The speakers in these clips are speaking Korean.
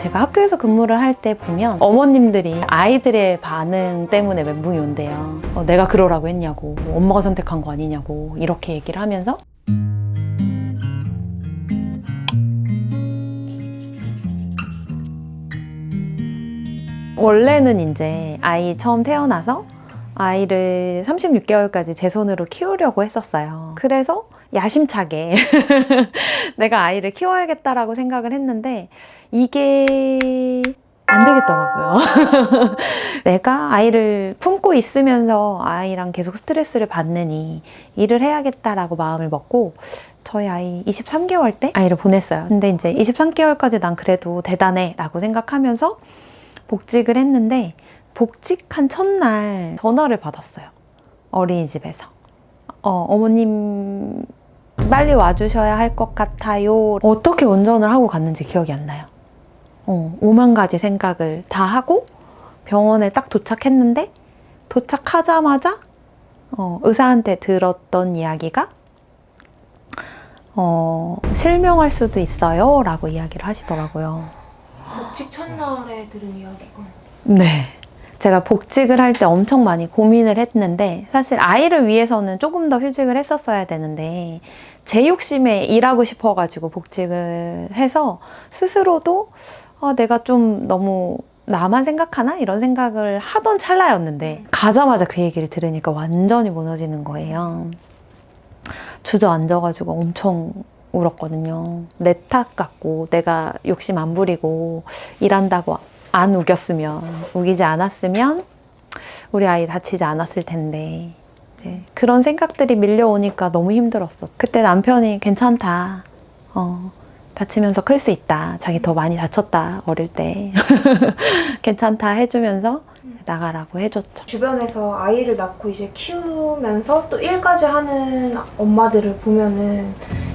제가 학교에서 근무를 할 때 보면 어머님들이 아이들의 반응 때문에 멘붕이 온대요. 어, 내가 그러라고 했냐고, 뭐 엄마가 선택한 거 아니냐고, 이렇게 얘기를 하면서 원래는 이제 아이 처음 태어나서 아이를 36개월까지 제 손으로 키우려고 했었어요. 그래서 야심차게 내가 아이를 키워야겠다라고 생각을 했는데 이게 안 되겠더라고요. 내가 아이를 품고 있으면서 아이랑 계속 스트레스를 받느니 일을 해야겠다라고 마음을 먹고 저희 아이 23개월 때 아이를 보냈어요. 근데 이제 23개월까지 난 그래도 대단해 라고 생각하면서 복직을 했는데 복직한 첫날 전화를 받았어요. 어린이집에서. 어, 어머님 빨리 와주셔야 할 것 같아요. 어떻게 운전을 하고 갔는지 기억이 안 나요. 어, 오만 가지 생각을 다 하고 병원에 딱 도착했는데 도착하자마자 어, 의사한테 들었던 이야기가 어, 실명할 수도 있어요 라고 이야기를 하시더라고요. 복직 첫날에 들은 이야기가 네. 제가 복직을 할 때 엄청 많이 고민을 했는데 사실 아이를 위해서는 조금 더 휴직을 했었어야 되는데 제 욕심에 일하고 싶어가지고 복직을 해서 스스로도 아, 내가 좀 너무 나만 생각하나 이런 생각을 하던 찰나였는데 가자마자 그 얘기를 들으니까 완전히 무너지는 거예요. 주저앉아가지고 엄청 울었거든요. 내 탓 같고 내가 욕심 안 부리고 일한다고 안 우겼으면 우기지 않았으면 우리 아이 다치지 않았을 텐데 이제 그런 생각들이 밀려오니까 너무 힘들었어. 그때 남편이 괜찮다. 어, 다치면서 클 수 있다. 자기 더 많이 다쳤다 어릴 때 괜찮다 해주면서 나가라고 해줬죠. 주변에서 아이를 낳고 이제 키우면서 또 일까지 하는 엄마들을 보면은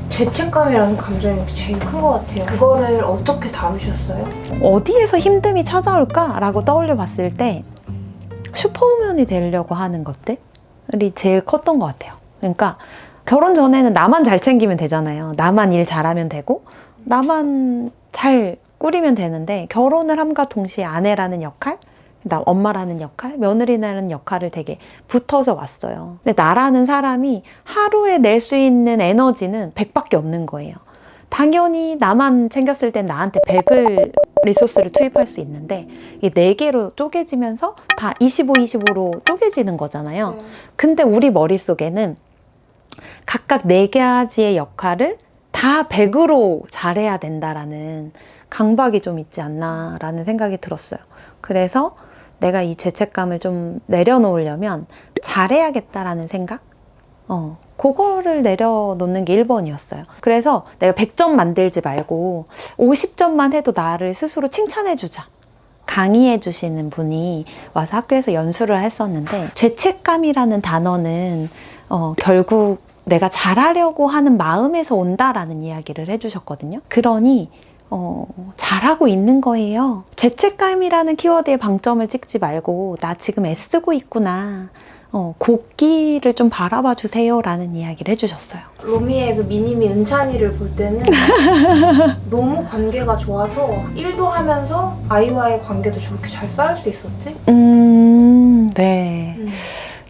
죄책감이라는 감정이 제일 큰 것 같아요. 그거를 어떻게 다루셨어요? 어디에서 힘듦이 찾아올까라고 떠올려 봤을 때 슈퍼우먼이 되려고 하는 것들이 제일 컸던 것 같아요. 그러니까 결혼 전에는 나만 잘 챙기면 되잖아요. 나만 일 잘하면 되고 나만 잘 꾸리면 되는데 결혼을 함과 동시에 아내라는 역할, 나 엄마라는 역할, 며느리라는 역할을 되게 붙어서 왔어요. 근데 나라는 사람이 하루에 낼 수 있는 에너지는 100밖에 없는 거예요. 당연히 나만 챙겼을 땐 나한테 100을 리소스를 투입할 수 있는데 이게 4개로 쪼개지면서 다 25, 25로 쪼개지는 거잖아요. 근데 우리 머릿속에는 각각 네 가지의 역할을 다 100으로 잘해야 된다라는 강박이 좀 있지 않나라는 생각이 들었어요. 그래서 내가 이 죄책감을 좀 내려놓으려면 잘해야겠다라는 생각? 어, 그거를 내려놓는 게 1번이었어요. 그래서 내가 100점 만들지 말고 50점만 해도 나를 스스로 칭찬해주자. 강의해 주시는 분이 와서 학교에서 연수를 했었는데 죄책감이라는 단어는 어, 결국 내가 잘하려고 하는 마음에서 온다라는 이야기를 해주셨거든요. 그러니 어, 잘하고 있는 거예요. 죄책감이라는 키워드에 방점을 찍지 말고 나 지금 애쓰고 있구나. 어, 곡기를 좀 바라봐 주세요라는 이야기를 해주셨어요. 로미의 그 미니미 은찬이를 볼 때는 너무 관계가 좋아서 일도 하면서 아이와의 관계도 저렇게 잘 쌓을 수 있었지? 음, 네. 음.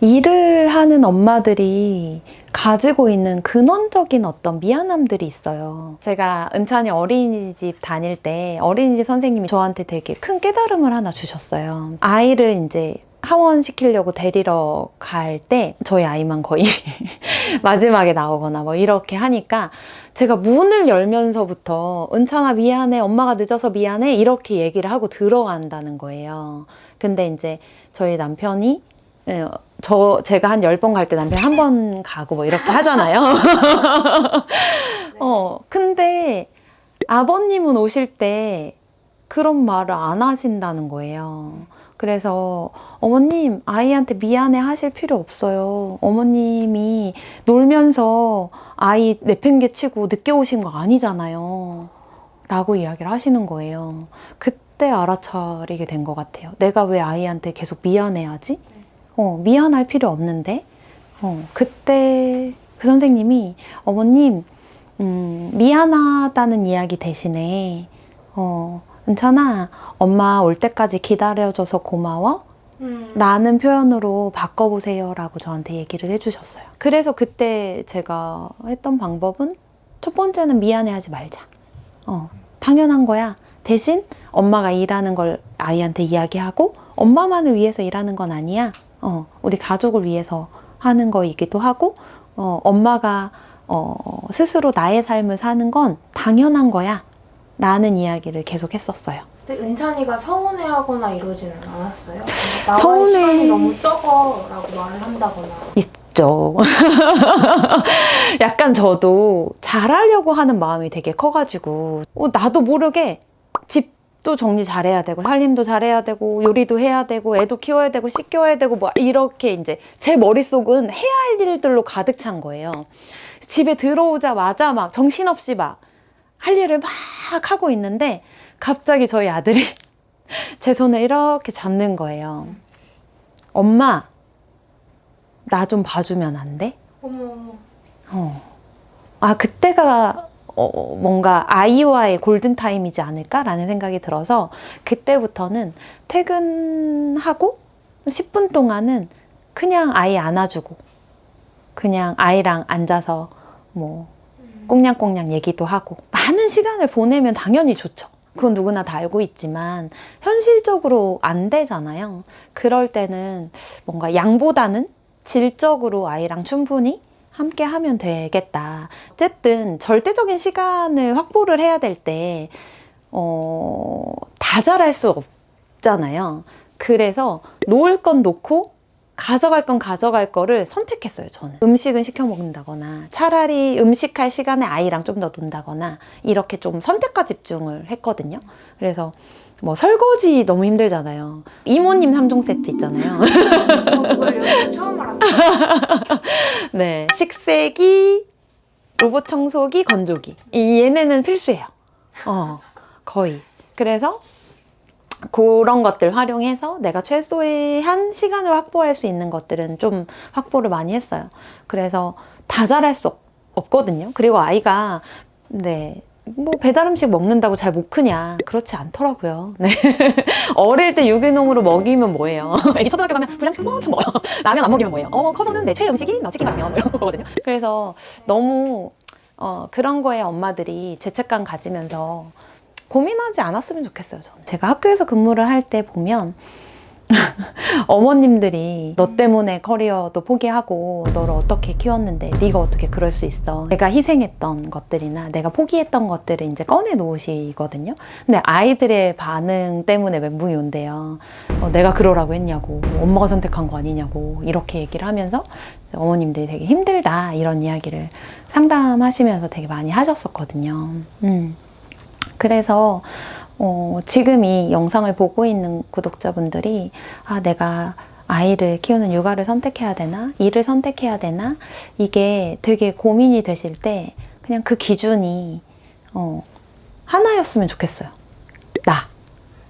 일을 하는 엄마들이 가지고 있는 근원적인 어떤 미안함들이 있어요. 제가 은찬이 어린이집 다닐 때 어린이집 선생님이 저한테 되게 큰 깨달음을 하나 주셨어요. 아이를 이제 하원시키려고 데리러 갈 때 저희 아이만 거의 마지막에 나오거나 뭐 이렇게 하니까 제가 문을 열면서부터 은찬아 미안해 엄마가 늦어서 미안해 이렇게 얘기를 하고 들어간다는 거예요. 근데 이제 저희 남편이 예, 저 제가 한 열 번 갈 때 남편 한 번 가고 뭐 이렇게 하잖아요. 어 근데 아버님은 오실 때 그런 말을 안 하신다는 거예요. 그래서 어머님 아이한테 미안해 하실 필요 없어요. 어머님이 놀면서 아이 내팽개치고 늦게 오신 거 아니잖아요. 라고 이야기를 하시는 거예요. 그때 알아차리게 된 것 같아요. 내가 왜 아이한테 계속 미안해하지? 어, 미안할 필요 없는데. 어, 그때 그 선생님이 어머님, 음, 미안하다는 이야기 대신에, 어, 은찬아, 엄마 올 때까지 기다려줘서 고마워. 음. 라는 표현으로 바꿔보세요 라고 저한테 얘기를 해주셨어요. 그래서 그때 제가 했던 방법은 첫 번째는 미안해 하지 말자. 어, 당연한 거야. 대신 엄마가 일하는 걸 아이한테 이야기하고 엄마만을 위해서 일하는 건 아니야. 어, 우리 가족을 위해서 하는 거이기도 하고, 어, 엄마가 어, 스스로 나의 삶을 사는 건 당연한 거야. 라는 이야기를 계속 했었어요. 근데 은찬이가 서운해하거나 이러지는 않았어요? 서운해. 시간이 너무 적어라고 말을 한다거나. 있죠. 약간 저도 잘하려고 하는 마음이 되게 커가지고, 어, 나도 모르게 집 도 정리 잘해야 되고, 살림도 잘해야 되고, 요리도 해야 되고, 애도 키워야 되고, 씻겨야 되고, 뭐, 이렇게 이제 제 머릿속은 해야 할 일들로 가득 찬 거예요. 집에 들어오자마자 막 정신없이 막 할 일을 막 하고 있는데, 갑자기 저희 아들이 제 손을 이렇게 잡는 거예요. 엄마, 나 좀 봐주면 안 돼? 어머. 어. 아, 그때가 어, 뭔가 아이와의 골든타임이지 않을까라는 생각이 들어서 그때부터는 퇴근하고 10분 동안은 그냥 아이 안아주고 그냥 아이랑 앉아서 뭐 꽁냥꽁냥 얘기도 하고 많은 시간을 보내면 당연히 좋죠. 그건 누구나 다 알고 있지만 현실적으로 안 되잖아요. 그럴 때는 뭔가 양보다는 질적으로 아이랑 충분히 함께 하면 되겠다. 어쨌든 절대적인 시간을 확보를 해야 될 때, 어, 다 잘할 수 없잖아요. 그래서 놓을 건 놓고 가져갈 건 가져갈 거를 선택했어요, 저는. 음식은 시켜 먹는다거나 차라리 음식할 시간에 아이랑 좀 더 논다거나 이렇게 좀 선택과 집중을 했거든요. 그래서 뭐 설거지 너무 힘들잖아요. 이모님 3종 세트 있잖아요. 여기서 처음. 네. 식세기, 로봇 청소기, 건조기. 이 얘네는 필수예요. 어, 거의. 그래서 그런 것들 활용해서 내가 최소한 시간을 확보할 수 있는 것들은 좀 확보를 많이 했어요. 그래서 다 잘할 수 없- 없거든요. 그리고 아이가 네. 뭐 배달 음식 먹는다고 잘 못 크냐 그렇지 않더라고요. 네. 어릴 때 유기농으로 먹이면 뭐예요? 애기 초등학교 가면 불량식 엄청 먹어요. 라면 안 먹이면 뭐예요? 어 커서는 내 최애 음식이 뭐 치킨 라면 뭐 이런 거거든요. 그래서 너무 어, 그런 거에 엄마들이 죄책감 가지면서 고민하지 않았으면 좋겠어요. 저는 제가 학교에서 근무를 할 때 보면 어머님들이 너 때문에 커리어도 포기하고 너를 어떻게 키웠는데 네가 어떻게 그럴 수 있어? 내가 희생했던 것들이나 내가 포기했던 것들을 이제 꺼내 놓으시거든요. 근데 아이들의 반응 때문에 멘붕이 온대요. 어, 내가 그러라고 했냐고 엄마가 선택한 거 아니냐고 이렇게 얘기를 하면서 어머님들이 되게 힘들다 이런 이야기를 상담하시면서 되게 많이 하셨었거든요. 음. 그래서 어, 지금 이 영상을 보고 있는 구독자분들이 아 내가 아이를 키우는 육아를 선택해야 되나 일을 선택해야 되나 이게 되게 고민이 되실 때 그냥 그 기준이 어, 하나였으면 좋겠어요. 나.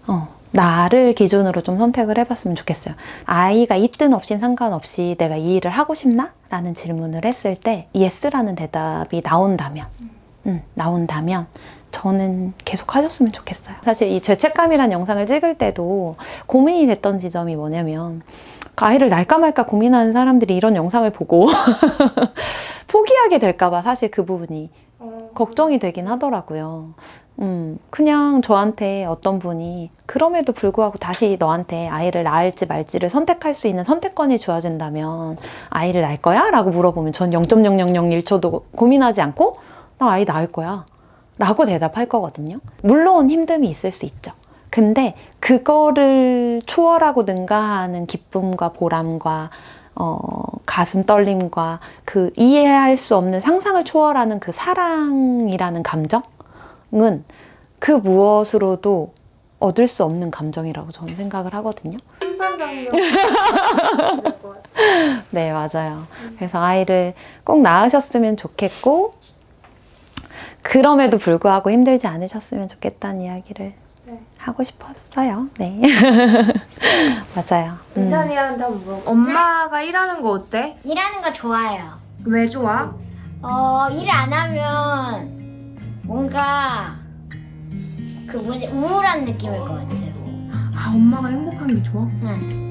어, 나를 기준으로 좀 선택을 해봤으면 좋겠어요. 아이가 있든 없인 상관없이 내가 이 일을 하고 싶나? 라는 질문을 했을 때 예스라는 대답이 나온다면 음, 나온다면 저는 계속 하셨으면 좋겠어요. 사실 이 죄책감이란 영상을 찍을 때도 고민이 됐던 지점이 뭐냐면 아이를 날까 말까 고민하는 사람들이 이런 영상을 보고 포기하게 될까봐 사실 그 부분이 어. 걱정이 되긴 하더라고요. 음, 그냥 저한테 어떤 분이 그럼에도 불구하고 다시 너한테 아이를 낳을지 말지를 선택할 수 있는 선택권이 주어진다면 아이를 낳을 거야? 라고 물어보면 전 0.0001초도 고민하지 않고 나 아이 낳을 거야. 라고 대답할 거거든요. 물론 힘듦이 있을 수 있죠. 근데 그거를 초월하고 능가하는 기쁨과 보람과 어, 가슴 떨림과 그 이해할 수 없는 상상을 초월하는 그 사랑이라는 감정은 그 무엇으로도 얻을 수 없는 감정이라고 저는 생각을 하거든요. 네, 맞아요. 그래서 아이를 꼭 낳으셨으면 좋겠고, 그럼에도 불구하고 힘들지 않으셨으면 좋겠다는 이야기를 네. 하고 싶었어요. 네. 맞아요. 음. 은찬이한테 한번 물어봐. 엄마가 일하는 거 어때? 일하는 거 좋아요. 왜 좋아? 어, 일 안 하면 뭔가 그그 뭐지 우울한 느낌일 것 같아요. 아 엄마가 행복한 게 좋아? 응.